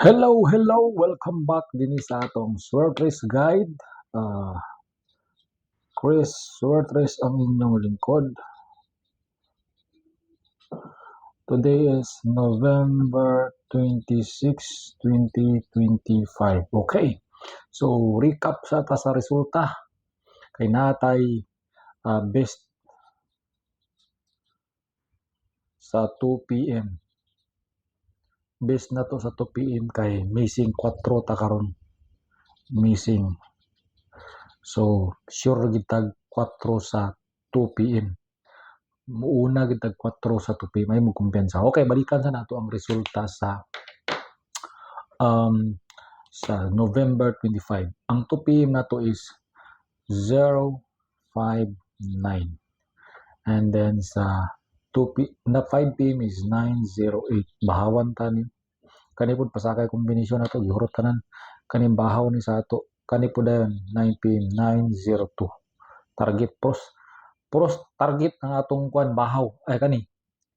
Hello, hello! Welcome back din sa atong Swertres Guide. Ah, Chris Swertres ang inyong lingkod. Today is November 26, 2025. Okay. So, recap sa ta sa resulta. Kay natay ah, best sa 2 p.m. Best na to sa 2 p.m. kay missing 4 ta karon. Missing. So, sure gid tag 4 sa 2 p.m. Muuna gid tag 4 sa 2 p.m. Ay mo kumpiyansa. Okay, balikan sa nato ang resulta sa um sa November 25. Ang 2 p.m. na to is 059. And then sa 2 p na 5 p.m. is 908. Bahawan ta ni kani pud pasakay kombinasyon nato gihurot tanan kaning bahaw ni sa ato kani pud dayon 9 p.m. 902. Target pros pros target ang atong kuan bahaw ay kani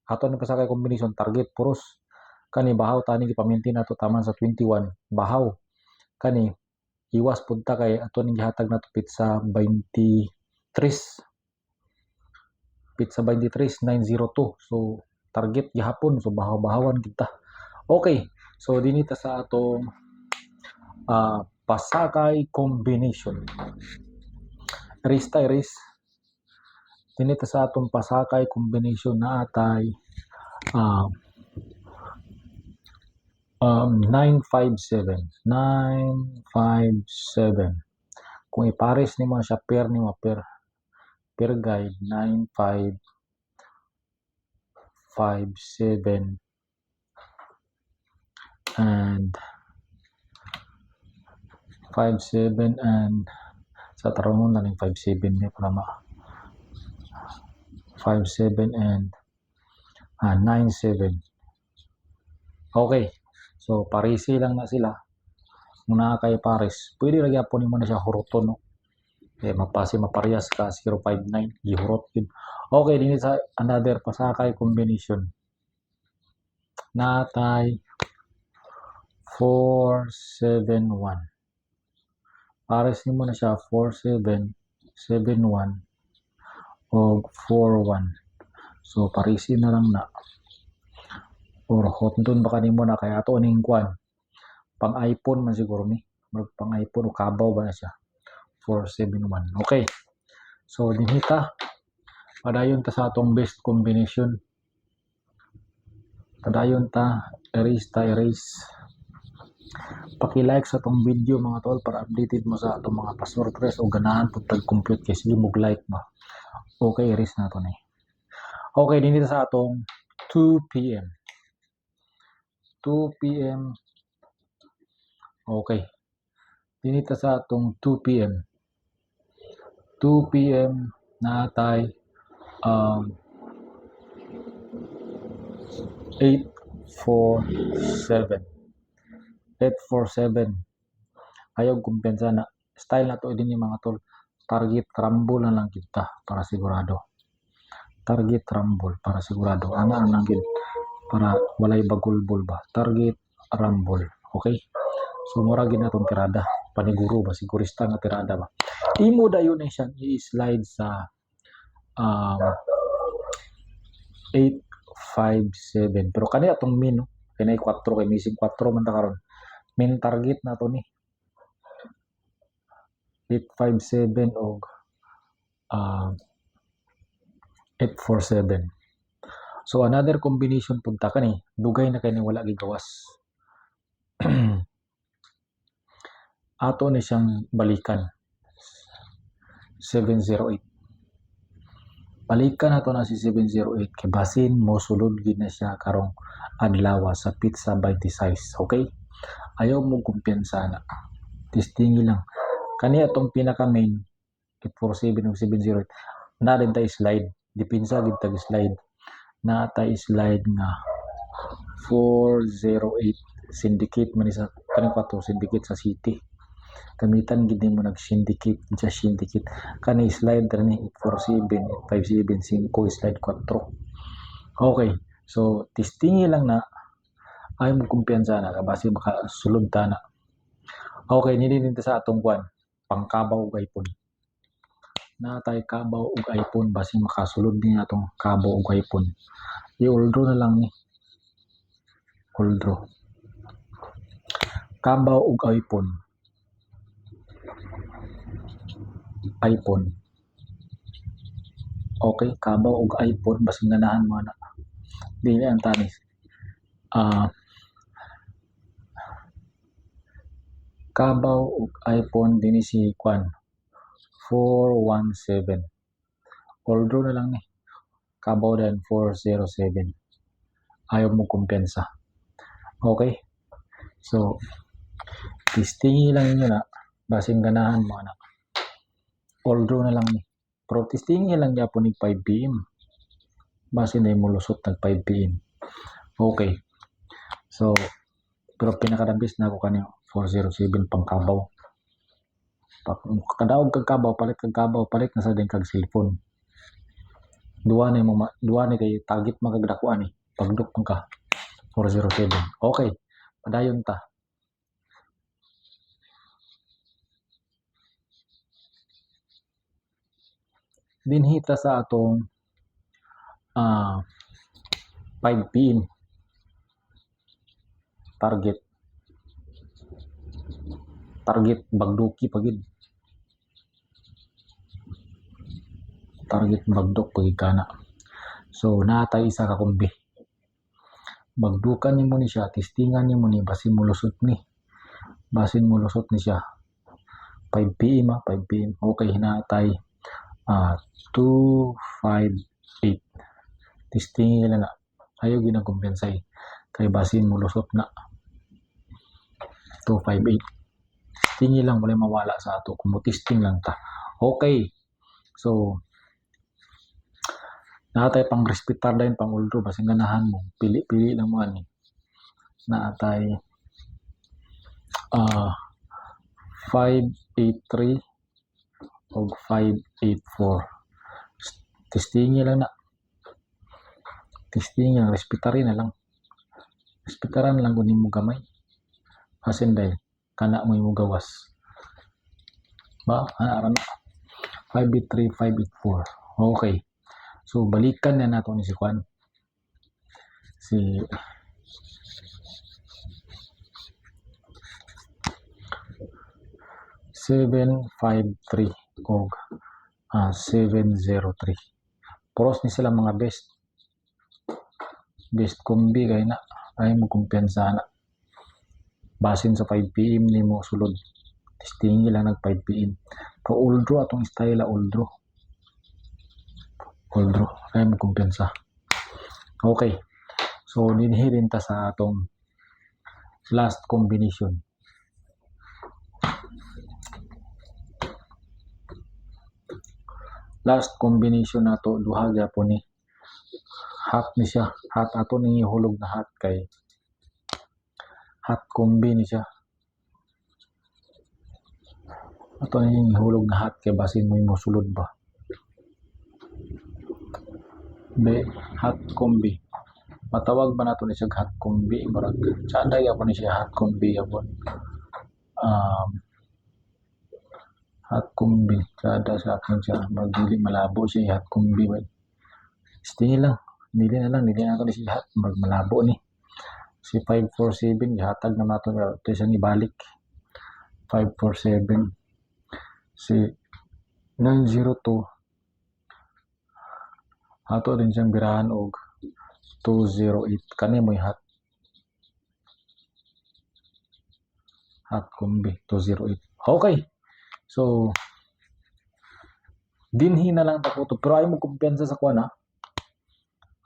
ato ni pasakay kombinasyon target pros kani bahaw tani gipamintin nato taman sa 21 bahaw kani iwas pud ta kay ato ning gihatag nato pizza 23 pizza 23 902 so target gihapon so bahaw-bahawan kita. Okay. So dinita sa atong ah, pasakay combination. Erase ta erase dinita sa atong pasakay combination na atay ah, um, 957 957 kung ipares ni mo siya pair ni mo pair pair guide 9557 and 57 and sa tarong na ning 57 ni prama 57 and ah, 97 okay so parisi lang na sila. Muna kay pares pwede ra gyapon nimo na siya huroton no eh mapasi maparehas ka 059 gihurot yun. Okay dinhi sa another pasakay combination. Natay 471 pares nimo na siya 4771 o 41 so parisi na lang na. Or hotdon baka nimo na kay ato ning kwan? Pang iPhone man siguro ni pang iPhone o kabaw ba na siya 471 okay so dinhita padayon ta sa atong best combination padayon ta erase ta erase paki-like sa atong video mga tol para updated mo sa atong mga password press o ganahan pud tag compute kay sige mo like ba okay erase na to ni okay dinhita sa atong 2 p.m. 2 p.m. Okay. Dinita sa atong 2 p.m. 2 p.m. natay um, 847. 847. Ayaw kumpensa na. Style na to din yung mga tol. Target rumble na lang kita para sigurado. Target rumble para sigurado. Ana na lang gid para walay bagulbol ba. Target rumble. Okay? So mura gid natong tirada. Paniguro ba sigurista nga tirada ba. Imo dayon na siya i-slide sa um, 857. Pero kani atong min no. Kani 4 kay missing 4 man ta karon. Min target na to ni 857 og uh, 847. So another combination punta kani dugay na kay ni wala gigawas. Ato ni siyang balikan 708. Balikan nato na si 708 kay basin mo sulod gid na siya karong adlaw sa pizza 26. Okay? Ayaw mo kumpiyansa na. Testingi lang. Kani atong pinaka main 847 ug 708 na rin tayo slide. Dipinsa gid tag slide. Na tayo slide nga 408 syndicate man sa kaning kwato syndicate sa city. Kamitan gid mo nag syndicate sa syndicate. Kani slide ni 847 857 5 slide 4. Okay. So testingi lang na ay mo kumpiyansa na basi makasulod ta na okay nilinin ta sa atong kwan pangkabaw ug iPhone natay kabaw ug iPhone basi makasulod ni atong kabaw ug iPhone i-oldro na lang ni oldro kabaw ug iPhone iPhone. Okay kabaw ug iPhone basi ganahan mo na dili ang tanis ah kabaw ug iPhone dinhi si kwan. 417 oldro na lang ni. Kabaw din 407 ayaw mo kumpiyansa okay. So testingi lang ninyo na. Basin ganahan mo na oldro na lang ni pero lang gyapon nig 5 pm basin na mo lusot nag 5 pm okay. So pero pinakadabis na ako kanyo 407 pang kabaw. Pag kadaog kag kabaw palit kag kabaw palit na sa din kag cellphone. Duwa ni mo duwa ni kay target magagdakuan ni. Pagduk mo ka 407 okay. Padayon ta dinhi ta sa atong ah 5 pm target. Target bagduki pagid target bagdok pagid kana. So natay isa ka kumbi bagdukan nimo ni siya testingan nimo ni basin mulusot ni. Basin mulusot ni siya. 5 pm ah 5 pm okay hinatay ah 258 testingi na na. Ayaw ginakumpensay kay basin mulusot na. 258 testingi lang wala mawala sa ato. Kung testing lang ta. Okay. So natay pang respetar din pang uldro basin ganahan mo pili-pili lang mo ani. Natay ah 583 o 584 testingi lang na. Testingi lang respetarin na lang. Respetaran lang kunin mo gamay. Asin dahil kana mo yung gawas. Ba ana na. 583 584 okay. So balikan na nato ni si Kwan si seven five three og ah, 703 puros ni sila mga best. Best kombi kay na ay mo kumpiyansa na. Basin sa 5 pm ni mo sulod. Testingi lang nag 5 pm pero uldro atong style la uldro uldro ay mo kumpiyansa. Okay. So dinhirin ta sa atong last combination last combination nato duha gyapon ni. Hot ni siya. Hot ato ning ihulog na hot kay hot kombi ni siya. Ato ning ihulog na hot kay basin mo mo sulod ba? Be hot kombi matawag ba nato ni siya hot kombi murag tsada gyapon ni siya hot kombi gyapon um hot kombi tsada sa akin siya murag dili malabo siya hot kombi ba Stingi lang dili na lang dili na to ni siya hot murag malabo ni. Si 547 gihatag na nato ito siya ibalik. 547 si 902 ato din siyang birahan og 208 kani mo hot hot kombi 208 okay so dinhi na lang ta ko to. Pero ay mo kumpiyansa sa kuan ha?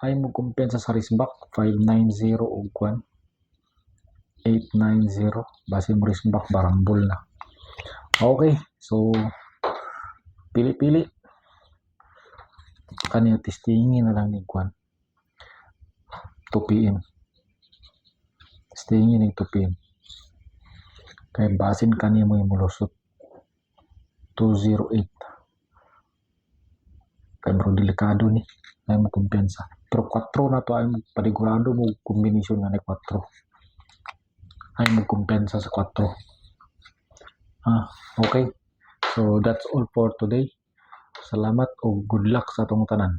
Ay mo kumpiyansa sa risbak 590 og kuan 890 base mo risbak barambol na. Okay so pili-pili. Kaniya testingi na lang ni kuan 2 pm testingi ning 2 pm kay basin kaniya mo yung mulusot 208 kay bro delikado ni ay mo kumpiyansa pero 4 na to ay mo panigurado mo kombinasyon nga ni 4 ay magkumpensa sa 4. Ah, okay. So that's all for today. Salamat o good luck sa atong tanan.